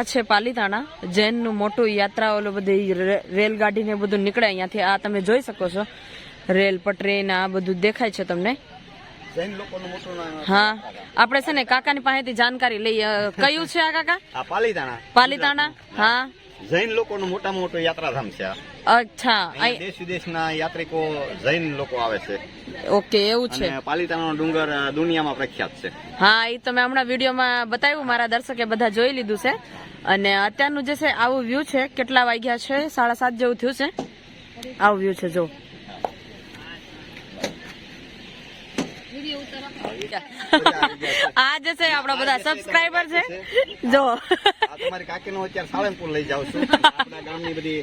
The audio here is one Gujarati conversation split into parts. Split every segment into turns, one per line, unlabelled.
આ છે પાલીતાણા. જૈનનું મોટું યાત્રા ઓલું બધી રેલગાડી ને બધું નીકળે અહીંયાથી. આ તમે જોઈ શકો છો. રેલ પટરી ને આ બધું દેખાય છે તમને. હા. આપણે છે ને કાકાની પાસેથી જાણકારી લઈએ. કયું છે આ કાકા?
પાલીતાણા.
પાલીતાણા. હા.
જૈન લોકોનું મોટામાં મોટો યાત્રાધામ છે આ.
અચ્છા અહીં-
દેશ વિદેશના યાત્રિકો જૈન લોકો આવે છે.
ઓકે એવું છે.
અને પાલીતાણાનો ડુંગર દુનિયામાં પ્રખ્યાત છે.
હા એ તમે હમણાં વિડીયોમાં બતાવ્યું મારા દર્શકે બધા જોઈ લીધું છે. અને અત્યારનું જે છે આવું વ્યૂ છે કેટલા વાગ્યા છે? સાડા સાત જેવું થયું છે. આવું વ્યૂ છે જો. આ જે છે આપણા બધા સબસ્ક્રાઈબર છે જો.
તમારી કાકી કાકીનો અત્યારે સાળંગપુર લઈ જાવ છું. આપણા ગામની બધી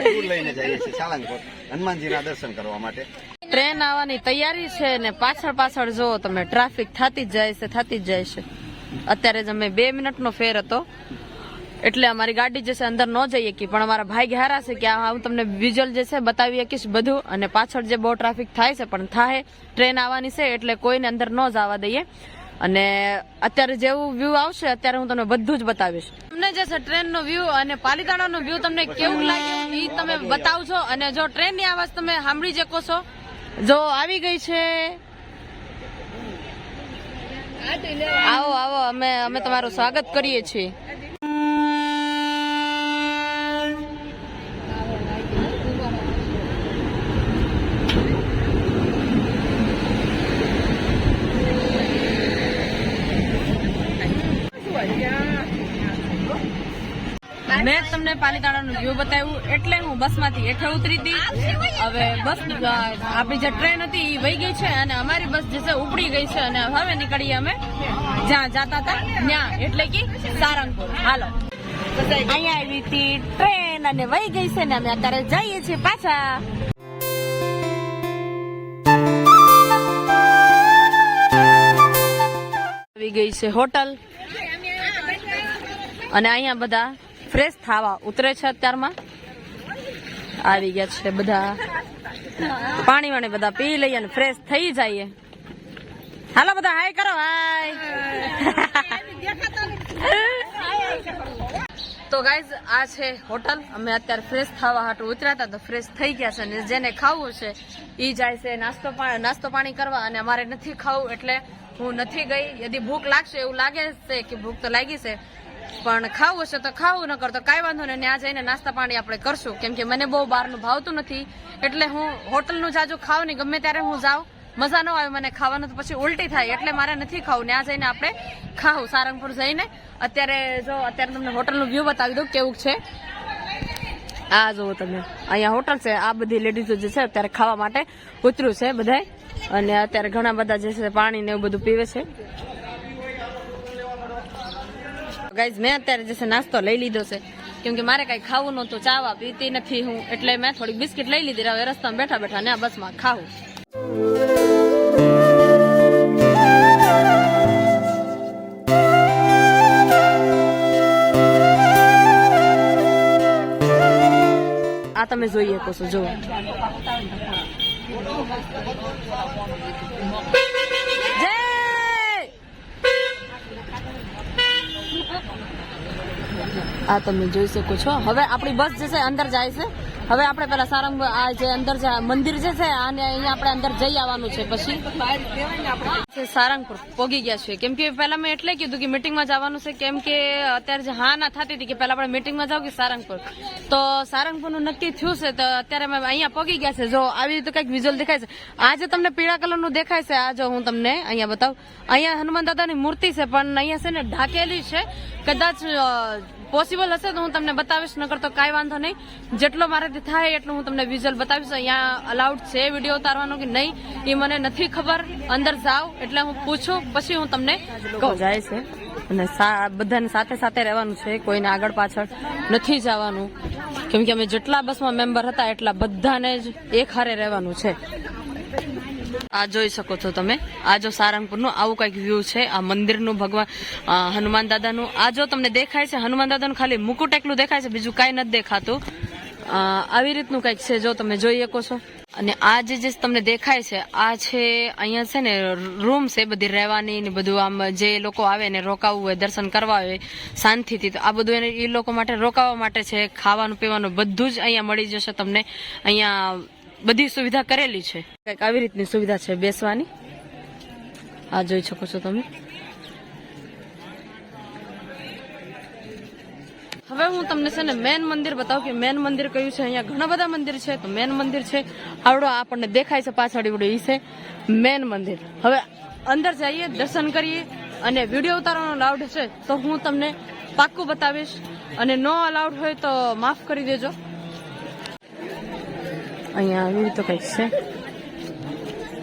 ટૂર લઈને જઈએ છીએ સાળંગપુર હનુમાનજીના દર્શન કરવા માટે.
ટ્રેન આવવાની તૈયારી છે ને પાછળ પાછળ જો તમે ટ્રાફિક થતી જ જાય છે થતી જ જાય છે. અત્યારે જ અમે બે મિનિટનો ફેર હતો. એટલે અમારી ગાડી જે છે અંદર ન જઈ શકી. પણ અમારા ભાઈ ઘેરા છે કે હું તમને વિઝ્યુઅલ જે છે બતાવી શકીશ બધું અને પાછળ જે બહુ ટ્રાફિક થાય છે, પણ થાય ટ્રેન આવવાની છે એટલે કોઈને અંદર ન જવા દઈએ. અને અત્યારે જેવું વ્યૂ આવશે, અત્યારે હું તમને બધું જ બતાવીશ. તમને જે છે ટ્રેનનો વ્યૂ અને પાલીતાણાનો વ્યૂ તમને કેવું લાગે, એ તમે બતાવજો. અને જો ટ્રેનની આવાજ તમે સાંભળી શકો છો. જો આવી ગઈ છે. આવો આવો, અમે અમે તમારું સ્વાગત કરીએ છીએ મેં તમને પાલીતાણાનું વ્યૂ બતાવ્યું એટલે હું બસમાંથી હેઠે ઉતરી હતી. હવે બસ આપણી જે ટ્રેન હતી એ વહી ગઈ છે અને અમારી બસ જે છે ઉપડી ગઈ છે અને હવે નીકળીએ અમે જ્યાં જતા હતા, ત્યાં. એટલે કે સારંગપુર. હાલો. અહીંયા આવી હતી ટ્રેન અને વહી ગઈ છે ને અમે અત્યારે જઈએ છીએ પાછા. આવી ગઈ છે હોટલ. અને અહીંયા બધા ફ્રેશ થાવા. ઉતરે છે અત્યારમાં. આવી ગયા છે બધા. પાણી વાણી બધા પી લઈએ અને ફ્રેશ થઈ જઈએ. હાલો બધા હાય કરો હાય તો ગાઈઝ આ છે હોટલ. અમે અત્યારે ફ્રેશ થવા હાટું ઉતર્યા હતા તો ફ્રેશ થઈ ગયા છે અને જેને ખાવું છે, ઈ જાય છે નાસ્તો નાસ્તો પાણી કરવા અને અમારે નથી ખાવું એટલે હું નથી ગઈ. યદી ભૂખ લાગશે એવું લાગે છે કે ભૂખ તો લાગી છે પણ ખાવું હશે તો ખાવું ન કરતો કાંઈ વાંધો નહીં. ત્યાં જઈને નાસ્તા પાણી આપણે કરશું. કેમ કે મને બહુ બહારનું ભાવતું નથી. એટલે હું હોટલનું જાજુ ખાવ નહીં. ગમે ત્યારે હું જાઉં, મજા ન આવે મને ખાવાનું, તો પછી ઉલટી થાય. એટલે મારે નથી ખાવું. ત્યાં જઈને આપણે ખાવું. સારંગપુર જઈને અત્યારે જો, અત્યારે તમને હોટલનું વ્યૂ બતાવી દઉં કેવું છે. આ જુઓ તમે. અહીંયા હોટલ છે. આ બધી લેડીઝો જે છે અત્યારે ખાવા માટે ઉતર્યું છે બધાય. અને અત્યારે ઘણા બધા જે છે પાણી ને એવું બધું પીવે છે. ગાઈઝ, મેં અત્યારે જે છે નાસ્તો લઈ લીધો છે. કેમ કે મારે કાંઈ ખાવું નહોતું, ચાવા પીતી નથી હું, એટલે મેં થોડીક બિસ્કિટ લઈ લીધી. હવે રસ્તામાં બેઠા બેઠા ને આ બસમાં ખાવું. આ તમે જોઈ શકો છો, જુઓ જય આ તમે જોઈ શકો છો. હવે આપણી બસ જે છે અંદર જાય છે. હવે આપણે પેલા સારંગ આ જે અંદર મંદિર જે છે, આને અહીંયા આપણે અંદર જઈ આવવાનું છે પછી. સારંગપુર. પોગી ગયા છે કેમ કે પહેલા મેં એટલે કીધું કે મીટિંગમાં જવાનું છે, કેમ કે અત્યારે જે હા ના થતી હતી કે પહેલા આપણે મિટિંગમાં જાવ કે સારંગપુર. તો સારંગપુરનું નક્કી થયું છે, તો અત્યારે અમે અહીંયા પોગી ગયા છે. જો આવી રીતે કંઈક વિઝ્યુઅલ દેખાય છે. આ જે તમને પીળા કલરનું દેખાય છે. આ જો હું તમને અહીંયા બતાવું. અહીંયા હનુમાન દાદાની મૂર્તિ છે, પણ અહીંયા છે ને ઢાકેલી છે. કદાચ પોસિબલ હશે તો હું તમને બતાવીશ, નકર તો કાંઈ વાંધો નહીં. જેટલો મારાથી થાય એટલું હું તમને વિઝ્યુઅલ બતાવીશ. અહીંયા અલાઉડ છે વીડિયો ઉતારવાનો કે નહીં, એ મને નથી ખબર. અંદર જાવ એટલે હું પૂછું પછી હું તમને જાય છે. અને સા- બધાને સાથે સાથે રહેવાનું છે. કોઈને આગળ પાછળ નથી જવાનું. કેમ કે અમે જેટલા બસમાં મેમ્બર હતા એટલા બધાને જ એક હારે રહેવાનું છે. આ જોઈ શકો છો તમે. આ જો સારંગપુરનું આવું કંઈક વ્યૂ છે. આ મંદિરનું ભગવાન હનુમાન દાદાનું. આ જો તમને દેખાય છે હનુમાન દાદાનું ખાલી મુકુટ એકલું દેખાય છે બીજું કાંઈ નથી દેખાતું. આવી રીતનું કંઈક છે જો તમે જોઈ શકો છો. અને આ જે જે તમને દેખાય છે, આ છે અહીંયા છે ને રૂમ છે બધી રહેવાની ને બધું આમ જે લોકો આવે ને રોકાવું હોય, દર્શન કરવા હોય, શાંતિથી તો આ બધું એને એ લોકો માટે રોકાવા માટે છે, ખાવાનું પીવાનું બધું જ અહીંયા મળી જશે તમને. અહીંયા બધી સુવિધા કરેલી છે. કંઈક આવી રીતની સુવિધા છે બેસવાની. આ જોઈ શકો છો તમે. હવે હું તમને છે ને મેન મંદિર બતાવું કે મેન મંદિર કયું છે? અહીંયા ઘણા બધા મંદિર છે, તો મેન મંદિર છે. આવડો આપણને દેખાય છે પાછળ એવડું એ છે. મેન મંદિર. હવે અંદર જઈએ, દર્શન કરીએ અને વીડિયો ઉતારવાનો અલાઉડ છે, તો હું તમને પાક્કું બતાવીશ. અને નો અલાઉડ હોય તો માફ કરી દેજો. અહીંયા આવી રીતે કંઈક છે.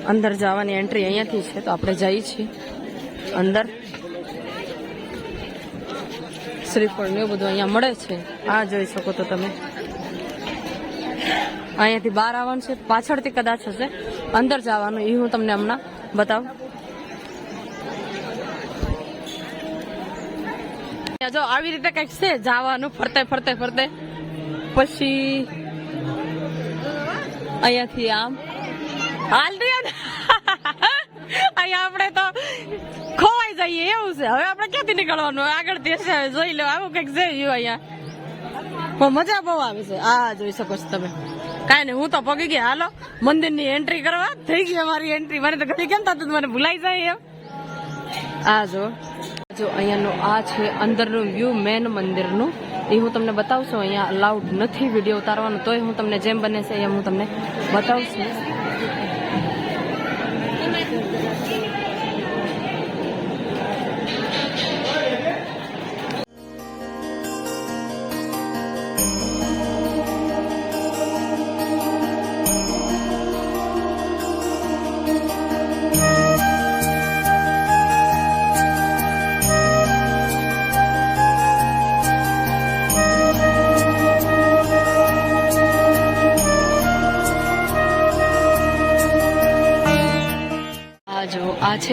અંદર જવાની એન્ટ્રી અહીંયાથી છે, તો આપણે જઈએ છીએ. અંદર. શ્રીફળ ને એવું બધું અહીંયા મળે છે. આ જોઈ શકો તો તમે. અહીંયાથી બહાર આવવાનું છે. પાછળથી કદાચ હશે. અંદર જવાનું. એ હું તમને હમણાં બતાવું. જો આવી રીતે કંઈક છે. જવાનું ફરતે ફરતે ફરતે. પછી અહીંયાથી આમ. હાલ દે અહીંયા આપણે તો જઈએ એવું છે. હવે આપણે ક્યાંથી નીકળવાનું? આગળ દેશ, જોઈ લો. આવું કંઈક જઈ અહીંયા. મજા બહુ આવે છે. આ જોઈ શકો છો તમે. કાંઈ નહીં, હું તો પગી ગઈ. હાલો, મંદિરની એન્ટ્રી કરવા. થઈ ગઈ અમારી એન્ટ્રી મને તો ઘડી કેમ થતું મને ભૂલાઈ જાય એમ. આ જો. જો અહીંયાનું, આ છે અંદરનું વ્યૂ મેન મંદિરનું. એ હું તમને બતાવશું અહીંયા અલાઉડ નથી વીડિયો ઉતારવાનો. તોય હું તમને જેમ બને છે એમ હું તમને બતાવું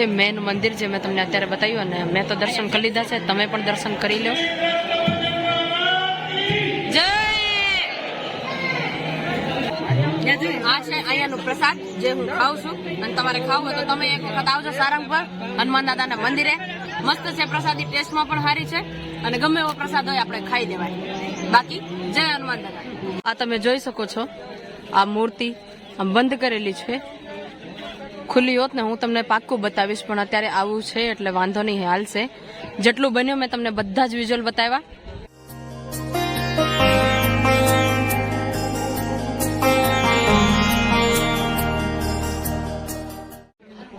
છે મેન મંદિર જે મેં તમને અત્યારે બતાવ્યું અને મેં તો દર્શન કરી લીધા છે. તમે પણ દર્શન કરી લો. આ છે અહીંયાનું પ્રસાદ જે હું ખાઉં છું. અને તમારે ખાવું હોય તો તમે એક વખત આવજો સારંગપુર, હનુમાન દાદાના મંદિરે. મસ્ત છે પ્રસાદી, ટેસ્ટમાં પણ સારી છે. અને ગમે એવો પ્રસાદ હોય આપણે ખાઈ દેવાય. બાકી, જય હનુમાન દાદા. આ તમે જોઈ શકો છો. આ મૂર્તિ બંધ કરેલી છે. ખુલ્લી હોત ને હું તમને પાક્કું બતાવીશ, પણ અત્યારે આવું છે એટલે વાંધો નહીં, હાલશે. જેટલું બન્યું મેં તમને બધા જ વિઝ્યુઅલ બતાવ્યા.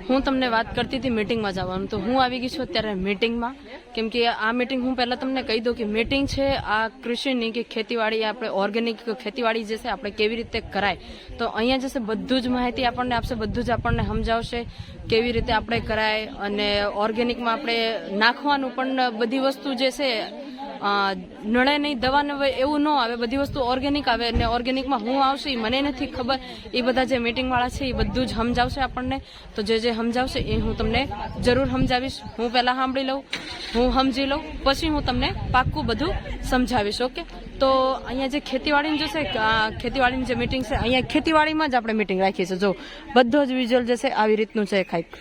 હું તમને વાત કરતી હતી મીટિંગમાં જવાનું. તો હું આવી ગઈ છું અત્યારે મીટિંગમાં કેમ કે આ મીટિંગ હું પહેલાં તમને કહી દઉં કે મીટિંગ છે આ કૃષિની કે ખેતીવાડી આપણે ઓર્ગેનિક ખેતીવાડી જે છે, આપણે કેવી રીતે કરાય. તો અહીંયા જશે બધું જ માહિતી આપણને આપશે, બધું જ આપણને સમજાવશે કેવી રીતે આપણે કરાય. અને ઓર્ગેનિકમાં આપણે નાખવાનું પણ બધી વસ્તુ જે છે નળે નહીં, દવા નવે એવું ન આવે. બધી વસ્તુ ઓર્ગેનિક આવે અને ઓર્ગેનિકમાં હું આવશે એ મને નથી ખબર. એ બધા જે મિટિંગવાળા છે એ બધું જ સમજાવશે આપણને. તો જે જે સમજાવશે એ હું તમને જરૂર સમજાવીશ. હું પહેલાં સાંભળી લઉં, હું સમજી લઉં, પછી હું તમને પાક્કું બધું સમજાવીશ, ઓકે? તો અહીંયા જે ખેતીવાડીની જે છે ખેતીવાડીની જે મિટિંગ છે, અહીંયા ખેતીવાડીમાં જ આપણે મિટિંગ રાખીએ છીએ. જો, બધો જ વિઝ્યુઅલ જે છે, આવી રીતનું છે, ખાઈક.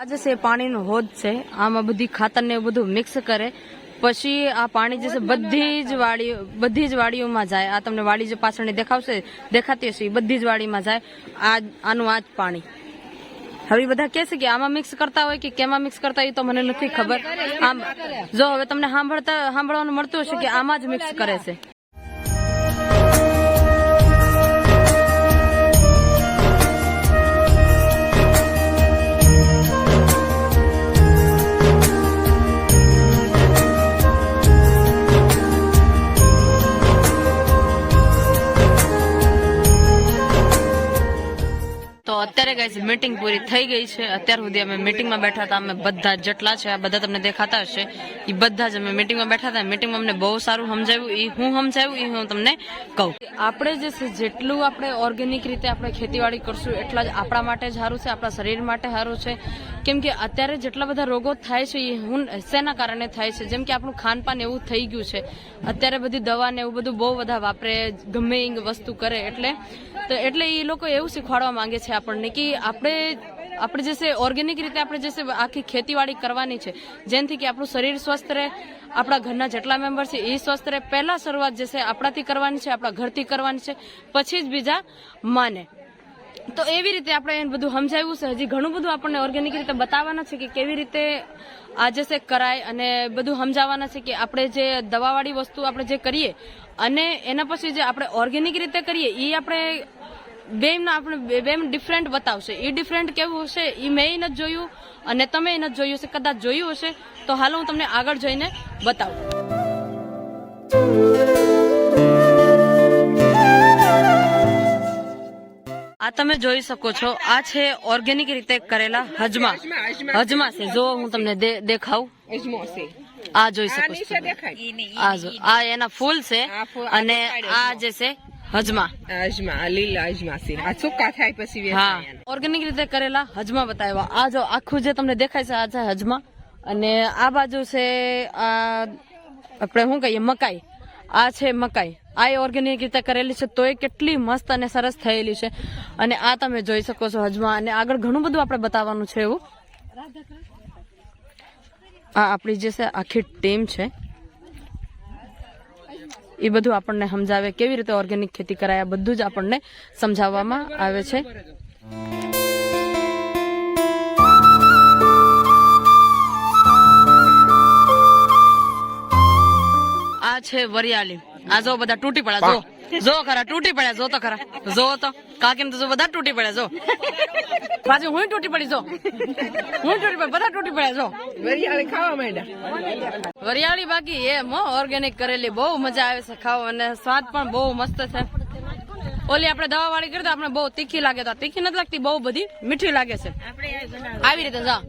આ જે છે પાણીનું હોદ છે. આમાં બધી ખાતર ને બધું મિક્સ કરે. પછી આ પાણી જે છે બધી જ વાડીઓ બધી જ વાડીઓમાં જાય. આ તમને વાડી જે પાછળની દેખાવશે દેખાતી હશે એ બધી જ વાડીમાં જાય. આ આનું આ જ પાણી. હવે બધા કે છે કે આમાં મિક્સ કરતા હોય કે કેમાં મિક્સ કરતા હોય એ તો મને નથી ખબર. આમ જો હવે તમને સાંભળતા સાંભળવાનું મળતું હશે કે આમાં જ મિક્સ કરે છે. ગાઈઝ મીટિંગ પૂરી થઈ ગઈ છે. અત્યાર સુધી અમે મીટિંગમાં બેઠા હતા. અમે બધા જેટલા છે, આ બધા તમને દેખાતા હશે. એ બધા જ અમે મીટિંગમાં બેઠા હતા. મીટિંગમાં અમને બહુ સારું સમજાવ્યું. એ હું સમજાવ્યું એ હું તમને કહું. આપણે જે છે જેટલું આપણે ઓર્ગેનિક રીતે આપણે ખેતીવાડી કરશું, એટલા જ આપણા માટે જ સારું છે, આપણા શરીર માટે સારું છે. કેમ કે અત્યારે જેટલા બધા રોગો થાય છે એ હું, શેના કારણે થાય છે? જેમ કે આપણું ખાનપાન એવું થઈ ગયું છે. અત્યારે બધી દવા ને એવું બધું બહુ બધા વાપરે, ગમે એ વસ્તુ કરે, એટલે તો એટલે એ લોકો એવું શીખવાડવા માંગે છે આપણને કે આપણે આપણે જે છે ઓર્ગેનિક રીતે આપણે જે આખી ખેતીવાડી કરવાની છે. જેનાથી કે આપણું શરીર સ્વસ્થ રહે, આપણા ઘરના જેટલા મેમ્બર છે એ સ્વસ્થ રહે. પહેલા શરૂઆત જે છે આપણાથી કરવાની છે, આપણા ઘરથી કરવાની છે, પછી જ બીજા માને. તો એવી રીતે આપણે એને બધું સમજાવ્યું છે. હજી ઘણું બધું આપણને ઓર્ગેનિક રીતે બતાવવાના છે કે કેવી રીતે આજે છે કરાય અને બધું સમજાવવાના છે કે આપણે જે દવાવાળી વસ્તુ આપણે જે કરીએ અને એના પછી જે આપણે ઓર્ગેનિક રીતે કરીએ એ આપણે બેમના આપણે બેમ ડિફરન્ટ બતાવશે. એ ડિફરન્ટ કેવું હશે એ મેં નથી જોયું અને તમે નથી જોયું હશે કદાચ જોયું હશે તો હાલ હું તમને આગળ જઈને બતાવું. આ તમે જોઈ શકો છો આ છે ઓર્ગેનિક રીતે કરેલા હજમા. હજમા છે. જો હું તમને દે- દેખાવું. આ જોઈ શકો છો આ એના ફૂલ છે અને આ જે છે હજમા.
હજમા લીલ હજમા છે. આ સુકા થાય પછી
હા. ઓર્ગેનિક રીતે કરેલા હજમા બતાવ્યા. આ જો આખું જે તમને દેખાય છે આ છે હજમા. અને આ બાજુ છે આ આપણે શું કહીએ મકાઈ. આ છે મકાઈ. આ એ ઓર્ગેનિક રીતે કરેલી છે તોય કેટલી મસ્ત અને સરસ થયેલી છે. અને આ તમે જોઈ શકો છો હજમા. અને આગળ ઘણું બધું આપણે બતાવવાનું છે એવું. આ આપણી જે છે આખી ટીમ છે. એ બધું આપણને સમજાવે કેવી રીતે ઓર્ગેનિક ખેતી કરાય બધું જ આપણને સમજાવવામાં આવે છે. આ છે વરિયાળી. આ જો બધા તૂટી પડ્યા જો. જો ખરા તૂટી પડ્યા જો તો ખરા. જો તો. કાકીને તો જો બધા તૂટી પડ્યા જો. પાછું હું તૂટી પડી જો. હું તૂટી પડી બધા તૂટી પડ્યા જો.
વરિયાળી ખાવા માંડ્યા.
વરિયાળી બાકી એ મો ઓર્ગેનિક કરેલી બહુ મજા આવે છે ખાવા અને સ્વાદ પણ બહુ મસ્ત છે. ઓલી આપણે દવા વાળી કરી તો આપણે બહુ તીખી લાગે તો તીખી નથી લાગતી બહુ બધી મીઠી લાગે છે. આવી રીતે જા.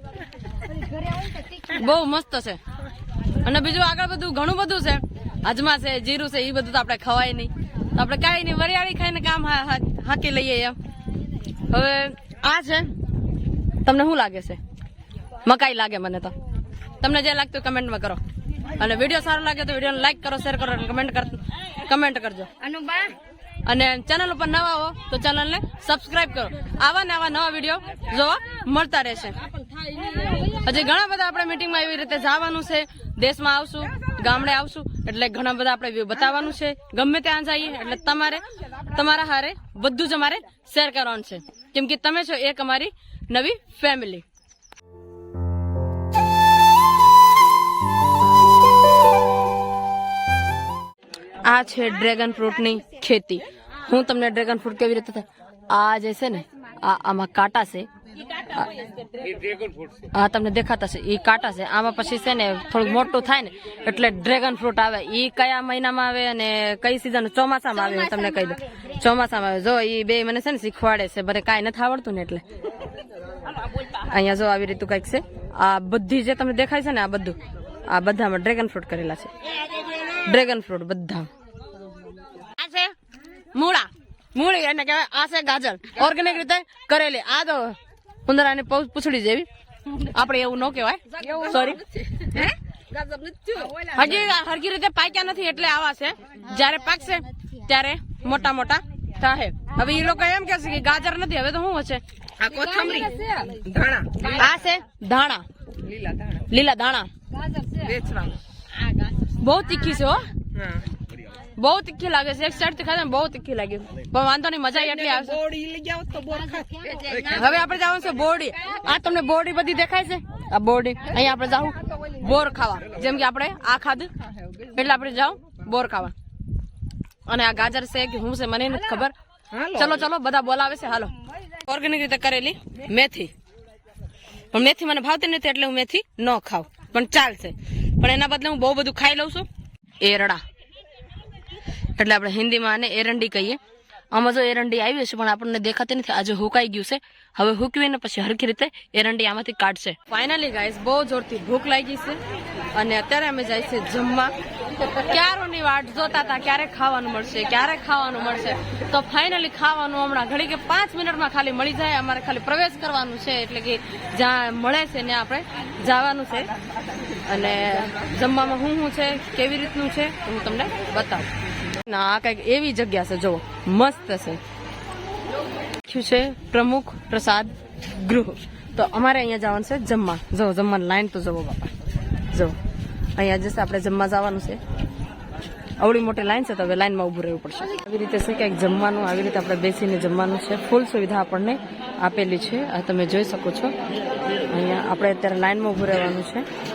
બહુ મસ્ત છે. અને બીજું આગળ બધું ઘણું બધું છે. અજમા છે જીરું છે એ બધું તો આપણે ખવાય નહીં. તો આપણે કાંઈ નહીં વરિયાળી ખાઈને કામ હાકી લઈએ એમ. હવે આ છે. તમને શું લાગે છે? મકાઈ લાગે મને તો. તમને જે લાગતું કમેન્ટમાં કરો. અને વીડિયો સારો લાગે તો વિડીયોને લાઈક કરો શેર કરો અને કમેન્ટ કમેન્ટ કરજો. અને ચેનલ ઉપર નવા હો તો ચેનલને સબસ્ક્રાઇબ કરો. આવા ને આવા નવા વીડિયો જોવા મળતા રહેશે. હજી ઘણા બધા આપણે મિટિંગમાં એવી રીતે જવાનું છે. દેશમાં આવશું. ગામડે આવશું, એટલે ઘણા બધા આપણે બતાવવાનું છે. ગમે ત્યાં જઈએ, એટલે તમારે, તમારા હારે બધું જ અમારે શેર કરવાનું છે. કેમ કે તમે છો એક અમારી નવી ફેમિલી આ છે ડ્રેગન ફ્રૂટની ખેતી. હું તમને ડ્રેગન ફ્રૂટ કેવી રીતે આ જે છે ને, આ આમાં કાંટા છે હા, તમને દેખાતા છે એ કાંટા છે. આમાં પછી છે ને થોડુંક મોટું થાય ને એટલે ડ્રેગન ફ્રૂટ આવે. એ કયા મહિનામાં આવે અને કઈ સિઝન ચોમાસામાં આવે તમને કહી દઉં. ચોમાસામાં આવે. જો એ બે મને છે ને શીખવાડે છે. બરે કાંઈ નથી આવડતું ને એટલે. અહીંયા જો આવી રીતનું કંઈક છે. આ બધી જે તમને દેખાય છે ને આ બધું, આ બધામાં ડ્રેગન ફ્રૂટ કરેલા છે. ડ્રેગન ફ્રૂટ બધા. મૂળા. મૂળી એને કહેવાય, આ છે ગાજર. ઓર્ગેનિક રીતે કરેલી. આ તો ઉંદરાની પૌ- પૂછડી જેવી. આપણે એવું ન કહેવાય. સોરી હજી હરકી રીતે પાક્યા નથી એટલે આવા છે. જ્યારે પાકશે ત્યારે મોટા મોટા થાય હવે એ લોકો એમ કહેશે કે ગાજર નથી હવે તો શું હશે?
આ કોથમરી. ધાણા.
આ છે ધાણા.
લીલા ધાણા.
લીલા બહુ તીખી છે હા. બહુ તીખી લાગે છે. એક સાઈડથી ખાધે ને બહુ તીખી લાગે પણ વાંધો નહીં મજા એટલી આવશે.
બોડી લઈ જાવ તો
હવે આપણે જવાનું છે બોડી. આ તમને બોડી બધી દેખાય છે? આ બોડી. અહીંયા આપણે જાવું બોર ખાવા. જેમ કે આપણે આ ખાધું. એટલે આપણે જાવ બોર ખાવા. અને આ ગાજર છે કે હું છે મને નથી ખબર. ચલો ચલો બધા બોલાવે છે. હાલો. ઓર્ગેનિક રીતે કરેલી મેથી. પણ મેથી મને ભાવતી નથી એટલે હું મેથી ન ખાઉં. પણ ચાલશે. પણ એના બદલે હું બહુ બધું ખાઈ લઉં છું. એરડા. એટલે આપણે હિન્દીમાં આને એરંડી કહીએ. આમાં જો એરંડી આવી હશે, પણ આપણને દેખાતી નથી. આજે હુકાઈ ગયું છે. હવે હુકવીને પછી હરખી રીતે એરંડી આમાંથી કાઢશે. ફાઇનલી ગાઈસ બહુ જોરથી ભૂખ લાગી છે અને અત્યારે અમે જાય છે જમવા. ક્યારોની વાટ જોતા હતા, ક્યારે ખાવાનું મળશે, ક્યારે ખાવાનું મળશે? તો ફાઇનલી ખાવાનું હમણાં ઘડી કે પાંચ મિનિટમાં ખાલી મળી જાય, અમારે ખાલી પ્રવેશ કરવાનું છે, એટલે કે જ્યાં મળે છે ને આપણે જવાનું છે. અને જમવામાં શું શું છે, કેવી રીતનું છે, હું તમને બતાવું. ના, આ કંઈક એવી જગ્યા છે, જો, મસ્ત છે. લખ્યું છે, પ્રમુખ પ્રસાદ ગૃહ. તો અમારે અહીંયા જવાનું છે જમવા. જો, જમવાની લાઈન તો જવો બાપા. જો, અહીંયા જશે, આપણે જમવા જવાનું છે. અવળી મોટી લાઈન છે, તો હવે લાઈનમાં ઊભું રહેવું પડશે. આવી રીતે છે કંઈક જમવાનું, આવી રીતે આપણે બેસીને જમવાનું છે. ફૂલ સુવિધા આપણને આપેલી છે. આ તમે જોઈ શકો છો. અહીંયા આપણે અત્યારે લાઈનમાં ઊભું રહેવાનું છે.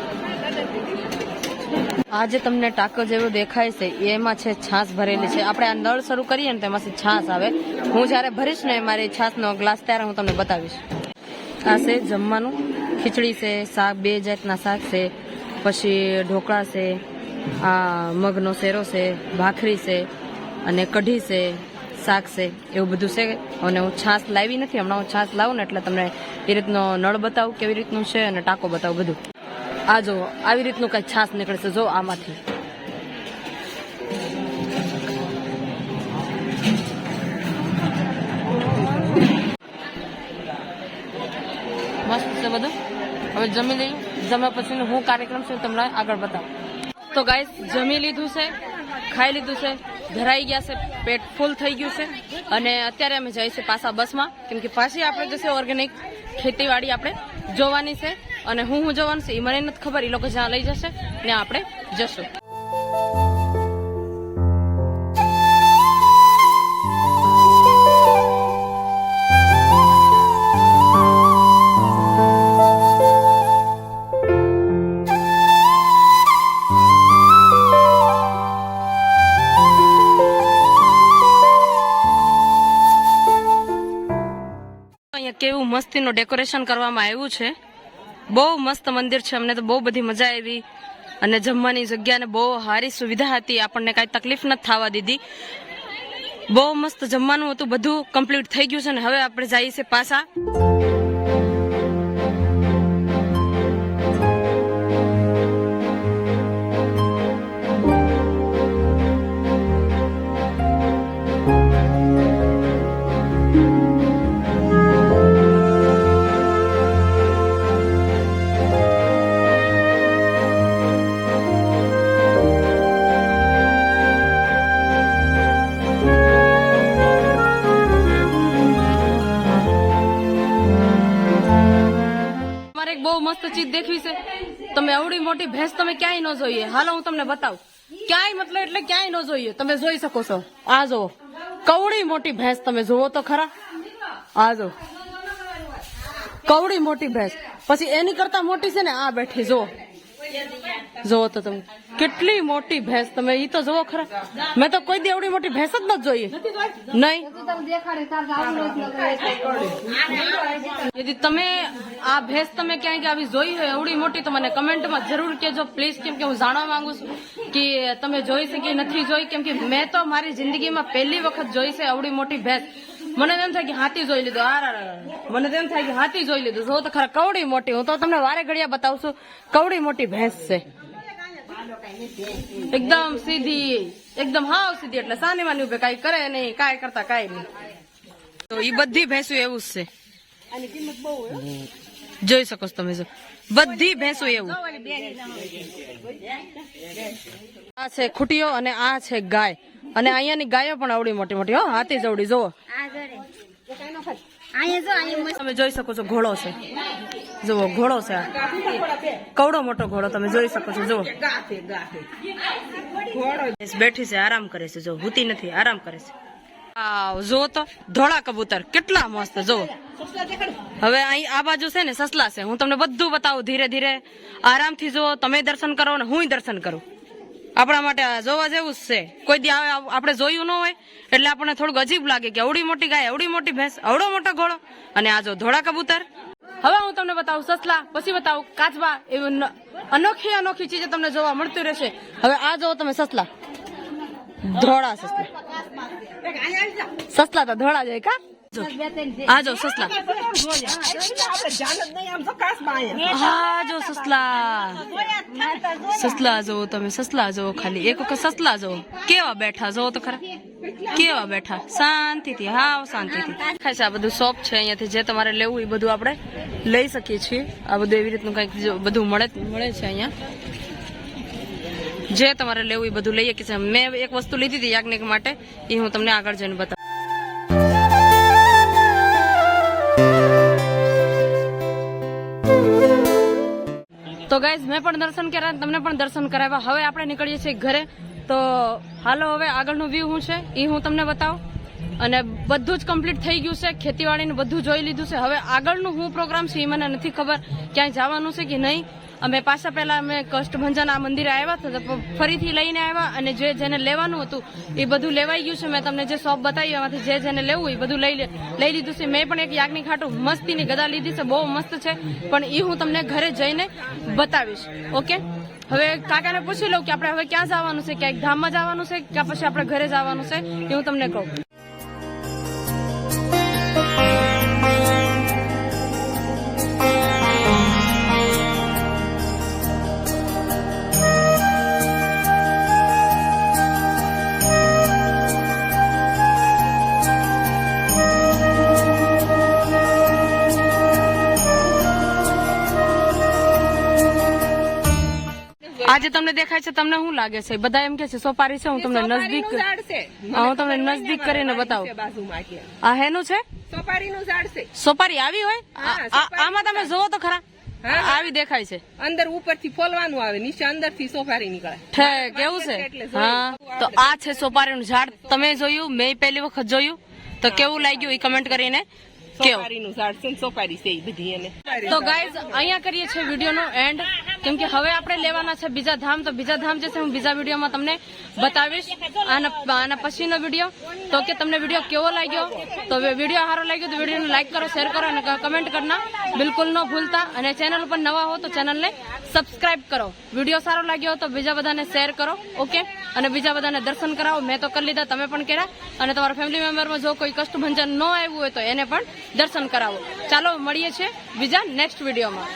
આ જે તમને ટાંકો જેવો દેખાય છે, એમાં છે છાશ ભરેલી છે. આપણે આ નળ શરૂ કરીએ ને તેમાંથી છાશ આવે. હું જ્યારે ભરીશ ને મારી છાશનો ગ્લાસ ત્યારે હું તમને બતાવીશ. આ છે જમવાનું. ખીચડી છે, શાક, બે જાતના શાક છે, પછી ઢોકળા છે, આ મગનો શેરો છે, ભાખરી છે, અને કઢી છે, શાક છે, એવું બધું છે. અને હું છાશ લાવી નથી, હમણાં હું છાશ લાવું ને એટલે તમને એ રીતનો નળ બતાવું કેવી રીતનું છે અને ટાંકો બતાવું બધું. આ જો, આવી રીતનું કઈ છાશ નીકળે છે જો આમાંથી. મસ્ત છે બધું. હવે જમી લઈએ. જમ્યા પછી હું કાર્યક્રમ છે તમને આગળ બતાવું. તો ગાઈસ જમી લીધું છે, ખાઈ લીધું છે, ધરાઈ ગયા છે, પેટ ફૂલ થઈ ગયું છે. અને અત્યારે અમે જઈએ છીએ પાછા બસમાં. કેમ કે પાછી આપણે જશે ઓર્ગેનિક ખેતીવાડી આપણે જોવાની છે. અને હું જોવાનું છે એ મને નથી ખબર એ લોકો જ્યાં લઈ જશે ત્યાં આપણે જશું. કેવું મસ્તીનું ડેકોરેશન કરવામાં આવ્યું છે. બહુ મસ્ત મંદિર છે. અમને તો બહુ બધી મજા આવી. અને જમવાની જગ્યાને બહુ સારી સુવિધા હતી. આપણને કાંઈ તકલીફ નથી થવા દીધી. બહુ મસ્ત જમવાનું હતું. બધું કમ્પ્લીટ થઈ ગયું છે ને હવે આપણે જઈએ છીએ પાછા. મોટી ભેંસ તમે ક્યાંય ન જોઈએ. હાલો, હું તમને બતાવું. ક્યાંય મતલબ એટલે ક્યાંય ન જોઈએ. તમે જોઈ શકો છો. આ જો કવડી મોટી ભેંસ તમે જુઓ તો ખરા. આ જો કવડી મોટી ભેંસ. પછી એની કરતા મોટી છે ને, આ બેઠી જો જોવો તો તમે. કેટલી મોટી ભેંસ તમે, ઈ તો જોવો ખરા. મેં તો કોઈ દી એવડી મોટી ભેંસ જ નથી જોઈ. નહીં. તમે આ ભેંસ તમે ક્યાંય આવી જોઈ હોય, એવડી મોટી, તો મને કમેન્ટમાં જરૂર કેજો પ્લીઝ કેમ કે હું જાણવા માંગુ છું કે તમે જોઈ છે કે નથી જોઈ. કેમ કે મેં તો મારી જિંદગીમાં પહેલી વખત જોઈ છે એવડી મોટી ભેંસ. મને એમ થાય કે હાથી જોઈ લીધો. આ રા રા રા. મને એમ થાય કે હાથી જોઈ લીધો. જો તો ખરા કવડી મોટી. હું તો તમને વારે ઘડિયા બતાવું કવડી મોટી ભેંસ છે. એકદમ સીધી. એકદમ હાવ સીધી. એટલે સાની માની ઉભે કાંઈ કરે નહીં. કાંઈ કરતા કાંઈ નહીં. તો એ બધી ભેંસું એવું જ છે. જોઈ શકો છો તમે જો. બધી ભેંસો એવું. આ છે ખૂટીઓ અને આ છે ગાય. અને અહીંયાની ગાયો પણ આવડી મોટી મોટી, હો, હાથી જવડી, જુઓ. તમે જોઈ શકો છો, ઘોડો છે. જુઓ, ઘોડો છે કવડો મોટો ઘોડો તમે જોઈ શકો છો, જુઓ. બેઠી છે, આરામ કરે છે જો હુતી નથી, આરામ કરે છે. જુઓ તો ધોળા કબૂતર, કેટલા મસ્ત જુઓ હવે અહીં આ બાજુ છે ને સસલા છે, હું તમને બધું બતાવું ધીરે ધીરે. આરામથી જુઓ તમે દર્શન કરો ને હું દર્શન કરું. આપણા માટે જોવા જેવું જ છે. કોઈ દી આવે આપણે જોયું ન હોય, એટલે આપણને થોડુંક અજીબ લાગે કે અવડી મોટી ગાય અવડી મોટી ભેંસ અવડો મોટો ઘોડો. અને આ જો ધોળા કબૂતર. હવે હું તમને બતાવું સસલા, પછી બતાવું કાચબા, એવી અનોખી અનોખી ચીજો તમને જોવા મળતી રહેશે. હવે આ જો તમે સસલા. ધોળા સસલા. સસલા તો ધોળા જાય કા? જો. સસલા. હા જો સસલા. સસલા જો તમે સસલા જો ખાલી. એક વખત સસલા જો કેવા બેઠા જો તો ખરા. કેવા બેઠા. શાંતિથી હાવ શાંતિથી. ખાસ આ બધું શોપ છે અહીંયાથી જે તમારે લેવું એ બધું આપણે લઈ શકીએ છીએ. આ બધું એવી રીતનું કંઈક બધું મળે મળે છે અહીંયા. જે તમારે લેવું એ બધું લઈએ કે મેં એક વસ્તુ લીધી હતી યાજ્ઞિક માટે, એ હું તમને આગળ જઈને બતાવું. તો ગાઈઝ મેં પણ દર્શન કર્યા તમને પણ દર્શન કરાવ્યા. હવે આપણે નીકળીએ છીએ ઘરે. તો હાલો, હવે આગળનું વ્યૂ શું છે, એ હું તમને બતાવું. અને બધું જ કમ્પ્લીટ થઈ ગયું છે. ખેતીવાડીને બધું જોઈ લીધું છે. હવે આગળનું હું પ્રોગ્રામ છે એ મને નથી ખબર ક્યાંય જવાનું છે કે નહીં. અમે પાછા પહેલા અમે કષ્ટભંજન આ મંદિરે આવ્યા હતા તો ફરીથી લઈને આવ્યા અને જે જેને લેવાનું હતું એ બધું લેવાઈ ગયું છે. મેં તમને જે શોપ બતાવી એમાંથી જે જેને લેવું એ બધું લઈ લઈ લીધું છે. મેં પણ એક યાજ્ઞિક ખાટું મસ્તીની ગદા લીધી છે. બહુ મસ્ત છે. પણ એ હું તમને ઘરે જઈને બતાવીશ. ઓકે? હવે કાકાને પૂછી લઉં કે આપણે હવે ક્યાં જવાનું છે? ક્યાંક ધામમાં જવાનું છે? કે પછી આપણે ઘરે જવાનું છે? એ હું તમને કહું. આજે તમને દેખાય છે તમને શું લાગે છે? બધા એમ કે છે સોપારી છે હું તમને નજદીક હા, તમને નજદીક કરીને બતાવું. આ હેનું છે?
સોપારીનું ઝાડ છે.
સોપારી આવી હોય? આમાં તમે જોવો તો ખરા. આવી દેખાય છે.
અંદર ઉપરથી ફોલવાનું આવે નીચે અંદરથી સોપારી નીકળે.
ઠે કેવું છે? હા. તો આ છે સોપારીનું ઝાડ. તમે જોયું? મેં પહેલી વખત જોયું. તો કેવું લાગ્યું એ કમેન્ટ કરીને કેવું?
સોપારીનું ઝાડ છે સોપારી છે બધી એને.
તો ગાઈઝ અહીંયા કરીએ છીએ વિડીયોનો એન્ડ કેમ કે હવે આપણે લેવાના છે બીજા ધામ, તો બીજા ધામ જે છે હું બીજા વિડીયોમાં તમને બતાવીશ. આના પછીનો વીડિયો. તો કે તમને વીડિયો કેવો લાગ્યો? તો વીડિયો સારો લાગ્યો તો વિડીયોને લાઈક કરો શેર કરો અને કમેન્ટ કરના. બિલકુલ ન ભૂલતા. અને ચેનલ ઉપર નવા હો તો ચેનલને સબસ્ક્રાઇબ કરો. વીડિયો સારો લાગ્યો તો બીજા બધાને શેર કરો ઓકે અને બીજા બધાને દર્શન કરાવો. મેં તો કરી લીધા, તમે પણ કર્યા. અને તમારા ફેમિલી મેમ્બરમાં જો કોઈ કષ્ટભંજન ન આવ્યું હોય તો એને પણ દર્શન કરાવો. ચાલો, મળીએ છીએ બીજા નેક્સ્ટ વિડીયોમાં.